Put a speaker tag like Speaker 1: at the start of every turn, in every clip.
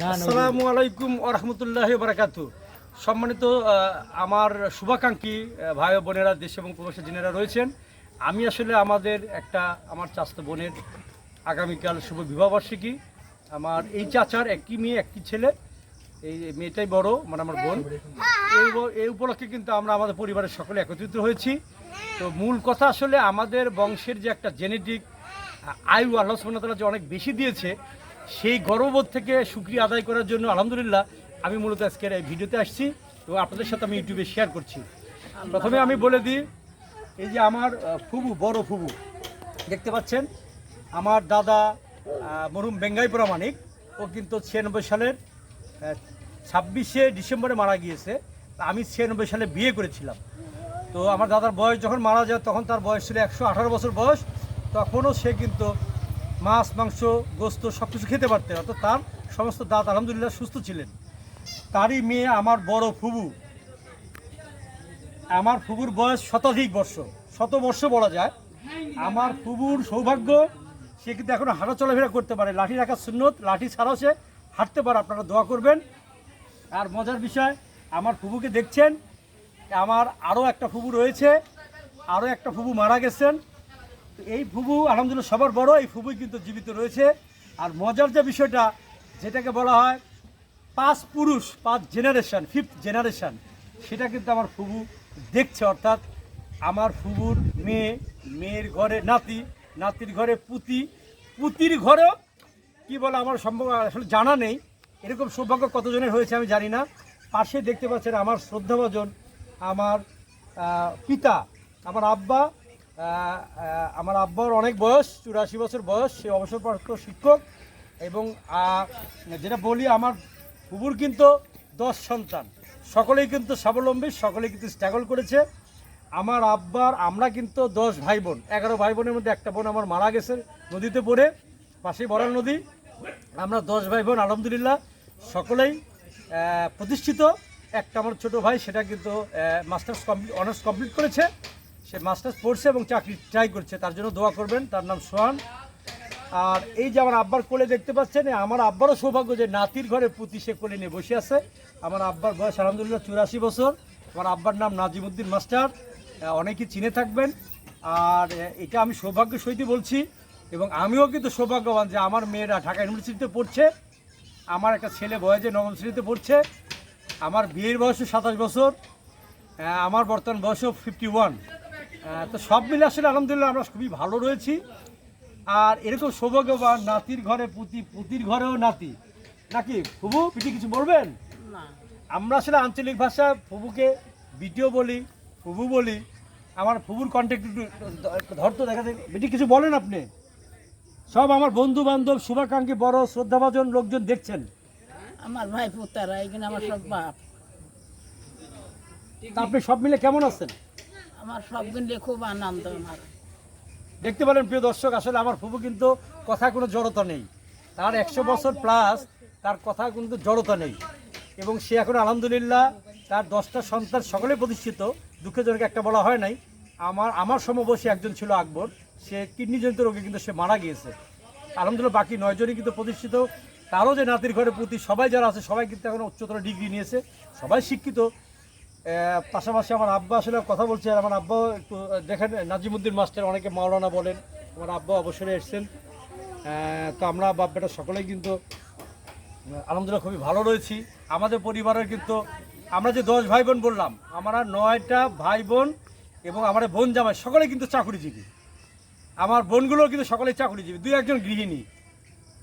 Speaker 1: আসসালামু আলাইকুম আরহামতুল্লাহ বারাকাত সম্মানিত আমার শুভাকাঙ্ক্ষী ভাই বোনেরা, দেশ এবং প্রবাসী যিনারা রয়েছেন, আমি আসলে আমাদের একটা আমার চাস্ত বোনের আগামীকাল শুভ বিবাহবার্ষিকী। আমার এই চাচার একই মেয়ে, একটি ছেলে, এই মেয়েটাই বড় মানে আমার বোন। এই এই উপলক্ষে কিন্তু আমরা আমাদের পরিবারের সকলে একত্রিত হয়েছি। তো মূল কথা আসলে আমাদের বংশের যে একটা জেনেটিক আয়ু আল্লাহ সুবহানাহু যে অনেক বেশি দিয়েছে সেই গর্ববোধ থেকে সুক্রিয়া আদায় করার জন্য আলহামদুলিল্লাহ আমি মূলত আজকের এই ভিডিওতে আসছি এবং আপনাদের সাথে আমি ইউটিউবে শেয়ার করছি। প্রথমে আমি বলে দিই, এই যে আমার ফুবু, বড় ফুবু, দেখতে পাচ্ছেন? আমার দাদা মরুম বেঙ্গাই প্রামাণিক ও কিন্তু ছিয়ানব্বই সালের ছাব্বিশে ডিসেম্বরে মারা গিয়েছে। আমি ছিয়ানব্বই সালে বিয়ে করেছিলাম। তো আমার দাদার বয়স যখন মারা যায়, তখন তার বয়স ছিল একশো আঠারো বছর বয়স। তখনও সে কিন্তু মাছ, মাংস, গোস্ত সব কিছু খেতে পারতেন। অর্থাৎ তার সমস্ত দাঁত আলহামদুলিল্লাহ সুস্থ ছিলেন। তারই মেয়ে আমার বড় ফুবু। আমার ফুবুর বয়স শতাধিক বর্ষ। শত বর্ষ বলা যায়। আমার ফুবুর সৌভাগ্য, সে কিন্তু এখন হাঁটা চলাফেরা করতে পারে। লাঠি রাখার সুন্নত, লাঠি ছাড়াও সে হাঁটতে পারে। আপনারা দোয়া করবেন। আর মজার বিষয়, আমার ফুবুকে দেখছেন। আমার আরও একটা ফুবু রয়েছে। আরও একটা ফুবু মারা গেছেন। এই ফুবু, আলহামদুলিল্লাহ সবার বড়, এই ফুবুই কিন্তু জীবিত রয়েছে। আর মজার যে বিষয়টা, যেটাকে বলা হয় পাঁচ পুরুষ, পাঁচ জেনারেশন ফিফথ জেনারেশন সেটা কিন্তু আমার ফুবু দেখছে। অর্থাৎ আমার ফুবুর মেয়ে, মেয়ের ঘরে নাতি, নাতির ঘরে পুতি, পুতির ঘরেও কি বলে আমার সম্ভব, আসলে জানা নেই। এরকম সৌভাগ্য কতজনের হয়েছে আমি জানি না। পাশে দেখতে পাচ্ছেন আমার শ্রদ্ধাভাজন, আমার পিতা, আমার আব্বা আমার আব্বার অনেক বয়স, চুরাশি বছর বয়স, সে অবসরপ্রাপ্ত শিক্ষক এবং যেটা বলি, আমার ফুবুর কিন্তু দশ সন্তান। সকলেই কিন্তু স্বাবলম্বী, সকলেই কিন্তু স্ট্রাগল করেছে। আমার আব্বার, আমরা কিন্তু দশ ভাই বোন এগারো ভাই বোনের মধ্যে একটা বোন আমার মারা গেছে নদীতে পড়ে, পাশেই বড়াল নদী। আমরা দশ ভাই বোন আলহামদুলিল্লাহ, সকলেই প্রতিষ্ঠিত। একটা আমার ছোট ভাই, সেটা কিন্তু মাস্টার্স কমপ্লিট অনার্স কমপ্লিট করেছে। সে মাস্টার্স পড়ছে এবং চাকরি ট্রাই করছে। তার জন্য দোয়া করবেন। তার নাম সোহান। আর এই যে আমার আব্বার কোলে দেখতে পাচ্ছেন আমার আব্বারও সৌভাগ্য যে নাতির ঘরে পুঁতি সে কোলে নিয়ে বসে আছে। আমার আব্বার বয়স আলহামদুলিল্লাহ চুরাশি বছর। আমার আব্বার নাম নাজিমুদ্দিন মাস্টার। অনেকেই চিনে থাকবেন। আর এটা আমি সৌভাগ্য সহিত বলছি। এবং আমিও কিন্তু সৌভাগ্যবান যে আমার মেয়েরা ঢাকা ইউনিভার্সিটিতে পড়ছে। আমার একটা ছেলে বয়সে নবম শ্রেণীতে পড়ছে। আমার বিয়ের বয়সও সাতাশ বছর। আমার বর্তমান বয়সও ফিফটি ওয়ান তো সব মিলে আসলে আলহামদুলিল্লাহ আমরা খুবই ভালো রয়েছি। আর এরকম সৌভাগ্যবান নাতির ঘরে পুতি পুতির ঘরেও নাতি। নাকি ফুবু পিটি কিছু বলবেন? আমরা আসলে আঞ্চলিক ভাষা ফুবুকে বিটিও বলি ফুবু বলি। আমার ফুবুর কন্ট্যাক্ট একটু ধরতো দেখা যায় বেটি কিছু বলেন আপনি? সব আমার বন্ধু বান্ধব শুভাকাঙ্ক্ষী বড় শ্রদ্ধাভাজন লোকজন দেখছেন।
Speaker 2: আমার ভাই পুতারা এখানে আমার সব বাপ।
Speaker 1: আপনি সব মিলে কেমন আছেন?
Speaker 2: আমার সব মিলিয়ে খুব আনন্দ আমার।
Speaker 1: দেখতে পেলেন প্রিয় দর্শক, আসলে আমার ফুবু কিন্তু কথা কোনো জড়তা নেই। তার একশো বছর প্লাস তার কথা কিন্তু জড়তা নেই। এবং সে এখন আলহামদুলিল্লাহ তার দশটা সন্তান সকলে প্রতিষ্ঠিত দুঃখজনক একটা বলা হয় নাই। আমার আমার সমবয়সী একজন ছিল আকবর, সে কিডনিজনিত রোগে কিন্তু সে মারা গিয়েছে। আলহামদুলিল্লাহ বাকি নয়জনই কিন্তু প্রতিষ্ঠিত। তারও যে নাতির ঘরে প্রতি সবাই যারা আছে, সবাই কিন্তু এখন উচ্চতর ডিগ্রি নিয়েছে। সবাই শিক্ষিত। পাশাপাশি আমার আব্বা আসলে কথা বলছে, আর আমার আব্বাও একটু দেখেন, নাজিমুদ্দিন মাস্টার অনেকে মাওলানা বলেন, আমার আব্বা অবসরে এসছেন। তো আমরা বাপ বেটা সকলেই কিন্তু আলহামদুলিল্লাহ খুবই ভালো রয়েছি। আমাদের পরিবারের কিন্তু, আমরা যে দশ ভাই বোন বললাম, আমরা নয়টা ভাই বোন এবং আমার বোন জামাই সকলে কিন্তু চাকুরিজীবী। আমার বোনগুলো কিন্তু সকলেই চাকুরিজীবী, দুই একজন গৃহিণী।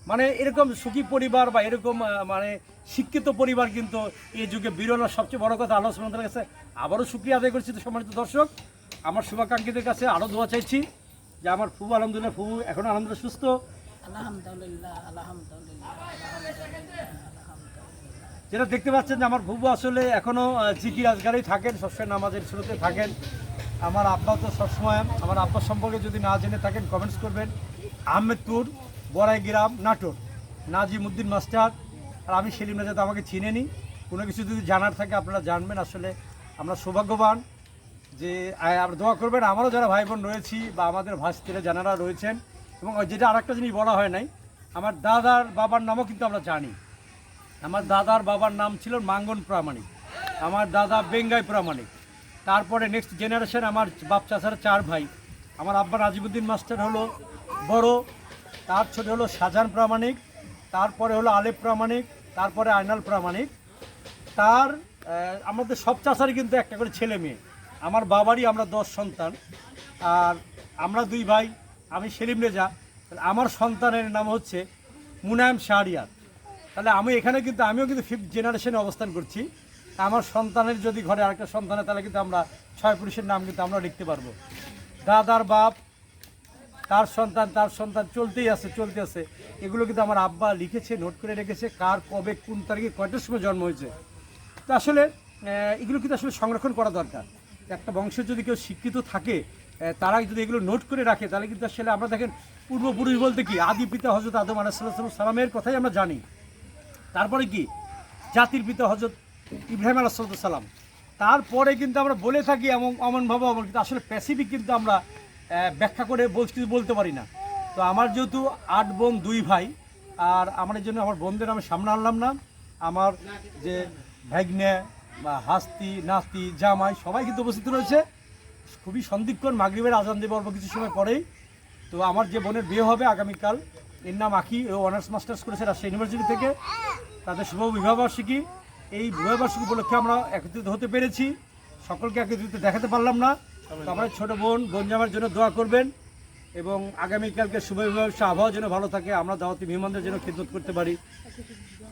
Speaker 1: মানে এরকম সুখী পরিবার বা এরকম মানে শিক্ষিত পরিবার কিন্তু এই যুগে বিরল সবচেয়ে বড় কথা আল্লাহ সুবহানাহু কাছে আবারও শুক্রিয়া আদায় করছি তো সম্মানিত দর্শক। আমার শুভাকাঙ্ক্ষীদের কাছে আরও দোয়া চাইছি যে আমার ফুবু আলহামদুলিল্লাহ ফুবু এখন আলহামদুলিল্লাহ সুস্থ।
Speaker 2: আলহামদুলিল্লাহ আলহামদুলিল্লাহ
Speaker 1: যেটা দেখতে পাচ্ছেন যে আমার ফুবু আসলে এখনও জিকির আজগারেই থাকেন সবসময় নামাজের শুরুতে থাকেন। আমার আব্বা তো সবসময় আমার আব্বা সম্পর্কে যদি না জেনে থাকেন কমেন্টস করবেন। আহমেদপুর বড়াই গ্রাম নাটোর নাজিমুদ্দিন মাস্টার আর আমি সেলিম রাজাদ, আমাকে চিনেনি। কোনো কিছু যদি জানার থাকে আপনারা জানবেন। আসলে আমরা সৌভাগ্যবান যে আমরা দোয়া করবেন। আমারও যারা ভাই বোন রয়েছি বা আমাদের ভাস্তিরা জানারা রয়েছেন। এবং যেটা আরেকটা জিনিস বলা হয় নাই, আমার দাদার বাবার নামও কিন্তু আমরা জানি। আমার দাদার বাবার নাম ছিল মাঙ্গন প্রামাণিক। আমার দাদা বেঙ্গাই প্রামাণিক। তারপরে নেক্সট জেনারেশন আমার বাপ চাচার চার ভাই। আমার আব্বা নাজিবুদ্দিন মাস্টার হলো বড় তার ছোট হলো শাহজাহান প্রামাণিক, তারপরে হলো আলেপ প্রামাণিক, তারপরে আয়নাল প্রামাণিক। তার আমাদের সব চাষারই কিন্তু একটা করে ছেলে মেয়ে। আমার বাবারই আমরা দশ সন্তান, আর আমরা দুই ভাই, আমি সেলিম রেজা। আমার সন্তানের নাম হচ্ছে মুনায়ম শাহরিয়ার। তাহলে আমি এখানে কিন্তু, আমিও কিন্তু ফিফথ জেনারেশনে অবস্থান করছি। আমার সন্তানের যদি ঘরে আরেকটা সন্তান তাহলে কিন্তু আমরা ছয় পুরুষের নাম কিন্তু আমরা লিখতে পারব। দাদার বাপ তার সন্তান তার সন্তান চলতেই আছে চলতে আছে। এগুলো কিন্তু আমার আব্বা লিখেছে নোট করে রেখেছে, কার, কবে, কোন তারিখে, কয়টার সময় জন্ম হয়েছে। তো আসলে এগুলো কিন্তু আসলে সংরক্ষণ করা দরকার। একটা বংশের যদি কেউ শিক্ষিত থাকে তারা যদি এগুলো নোট করে রাখে, তাহলে কিন্তু আসলে আমরা দেখেন, পূর্বপুরুষ বলতে কি, আদি পিতা হজরত আদম আলাহিসাল্লাম সালামের কথাই আমরা জানি। তারপরে কি, জাতির পিতা হজরত ইব্রাহিম আলাহাল্লাম তারপরে কিন্তু আমরা বলে থাকি, এমন, এমনভাবে এমন কিন্তু আসলে প্যাসিফিক কিন্তু আমরা ব্যাখ্যা করে বলতে কিছু বলতে পারি না। তো আমার যেহেতু আট বোন, দুই ভাই, আর আমার জন্য আমার বোনদের আমি সামনে আনলাম না। আমার যে ভাগ্নে, বা হাস্তি, নাতি, জামাই, সবাই কিন্তু উপস্থিত রয়েছে। খুবই সন্দিক্ষণ মাগরিবের আজান দেবে অল্প কিছু সময় পরেই। তো আমার যে বোনের বিয়ে হবে আগামীকাল, এর নাম আঁকি, ও অনার্স, মাস্টার্স করেছে রাজশাহী ইউনিভার্সিটি থেকে। তাদের শুভ বিবাহবার্ষিকী। এই বিবাহবার্ষিকী উপলক্ষে আমরা একত্রিত হতে পেরেছি। সকলকে একত্রিত দেখাতে পারলাম না। তো আমার ছোটো বোন গঞ্জামের জন্য দোয়া করবেন এবং আগামীকালকে শুভ আবহাওয়া যেন ভালো থাকে, আমরা দাওয়াতি মেহমানদের জন্য খেদমত করতে পারি।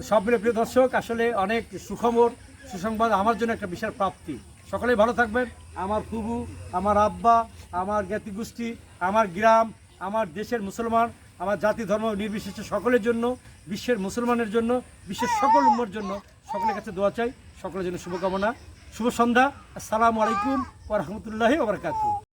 Speaker 1: সব মিলে প্রিয় দর্শক, আসলে অনেক সুখবর, সুসংবাদ আমার জন্য একটা বিশাল প্রাপ্তি। সকলেই ভালো থাকবেন। আমার ফুবু, আমার আব্বা, আমার জ্ঞাতি গোষ্ঠী, আমার গ্রাম, আমার দেশের মুসলমান, আমার জাতি, ধর্ম নির্বিশেষে সকলের জন্য, বিশ্বের মুসলমানের জন্য, বিশ্বের সকল উম্মর জন্য সকলের কাছে দোয়া চাই। সকলের জন্য শুভকামনা। শুভ সন্ধ্যা। আসসালামু আলাইকুম ওরহমতুল্লাহি ওবরাকাতু